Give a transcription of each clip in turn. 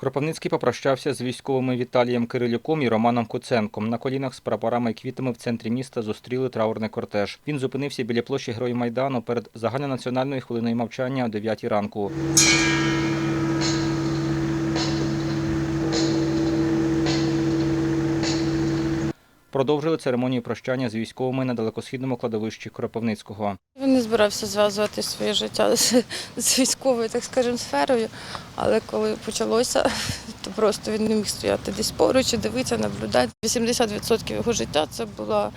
Кропивницький попрощався з військовими Віталієм Кирилюком і Романом Куценком. На колінах з прапорами і квітами в центрі міста зустріли траурний кортеж. Він зупинився біля площі Героїв Майдану перед загальнонаціональною хвилиною мовчання о 9 ранку. Продовжили церемонію прощання з військовими на далекосхідному кладовищі Кропивницького. Він не збирався зв'язувати своє життя з, з військовою, так скажемо, сферою. Але коли почалося, то просто він не міг стояти десь поруч і дивитися, наблюдати. 80% його життя це була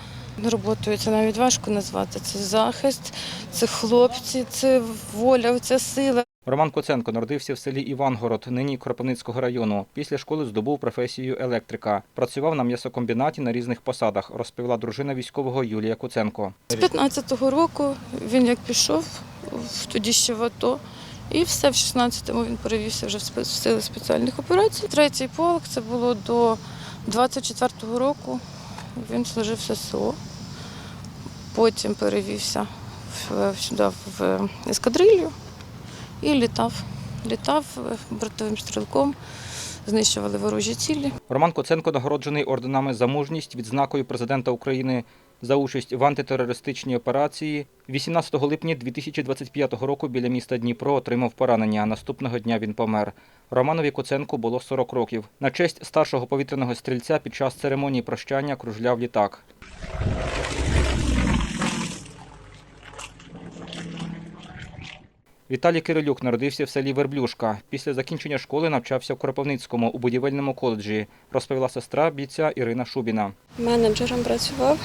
роботою. Це навіть важко назвати. Це захист, це хлопці, це воля, це сила. Роман Коценко народився в селі Івангород, нині Кропивницького району. Після школи здобув професію електрика. Працював на м'ясокомбінаті на різних посадах, розповіла дружина військового Юлія Куценко. З 15-го року він як пішов тоді ще в АТО. І все, в 16-му він перевівся вже в сили спеціальних операцій. Третій полк це було до 24-го року. Він служив в ССО. Потім перевівся сюди в ескадрилью і літав. Літав е, бортовим стрілком, знищували ворожі цілі. Роман Коценко нагороджений орденами за мужність відзнакою президента України за участь в антитерористичній операції. 18 липня 2025 року біля міста Дніпро отримав поранення. Наступного дня він помер. Романові Коценку було 40 років. На честь старшого повітряного стрільця під час церемонії прощання кружляв літак. Віталій Кирилюк народився в селі Верблюшка. Після закінчення школи навчався в Кропивницькому у будівельному коледжі, розповіла сестра бійця Ірина Шубіна. Менеджером працював,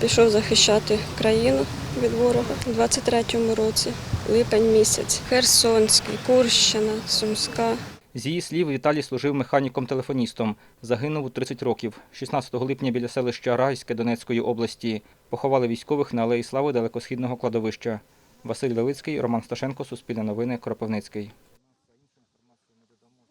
пішов захищати країну від ворога у 23-му році, липень місяць. Херсонський, Курщина, Сумська. З її слів, Віталій служив механіком-телефоністом. Загинув у 30 років. 16 липня біля селища Райське Донецької області. Поховали військових на Алеї Слави далекосхідного кладовища. Василь Левицький, Роман Сташенко, Суспільне новини, Кропивницький.